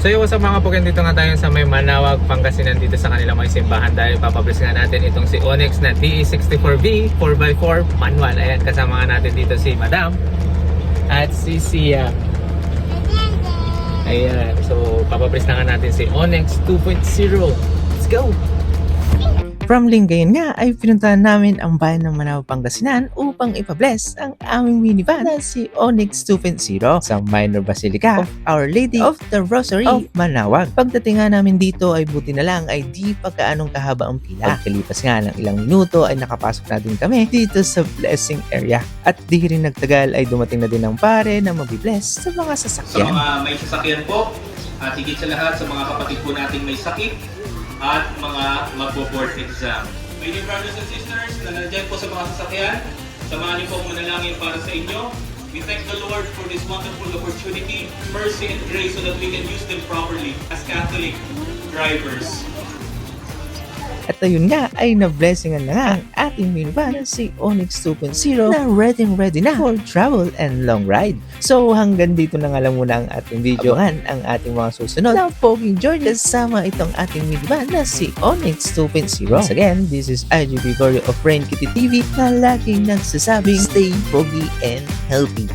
So yung up mga pukin, dito nga tayo sa may Manawag, Pangasinan dito sa kanilang may simbahan dahil papabless nga natin itong si Onyx na DE64V 4x4 manual. Ayan, kasama nga natin dito si Madam at si Sia. Ayan, so papabless na nga natin si Onyx 2.0. Let's go! From Lingayen nga ay pinuntahan namin ang bayan ng Manawag, Pangasinan upang ipabless ang aming minivan na si Onyx 2.0 sa Minor Basilica of Our Lady of the Rosary of Manawag. Pagdating nga namin dito ay buti na lang ay di pa kaanong kahaba ang pila. Pagkalipas nga ng ilang minuto ay nakapasok na din kami dito sa blessing area. At di rin nagtagal ay dumating na din ang pare na mabibless sa mga sa sasakyan. mga may sasakyan po at higit sa lahat sa mga kapatid po nating may sakit at mga magbo-board exam. Dear brothers and sisters na nandyan po sa mga sasakyan, samahan niyo po ang manalangin para sa inyo. We thank the Lord for this wonderful opportunity, mercy and grace so that we can use them properly as Catholic drivers. At ayun nga ay na-blessingan na nga ang ating minivan si Onyx 2.0 na ready ready na for travel and long ride. So hanggang dito na nga lang muna ang ating video. Abangan ang ating mga susunod na Poging Journey kasama itong ating minivan na si Onyx 2.0. Once again, this is IG Gregorio of Rain Kitty TV na laging nagsasabing stay foggy and healthy.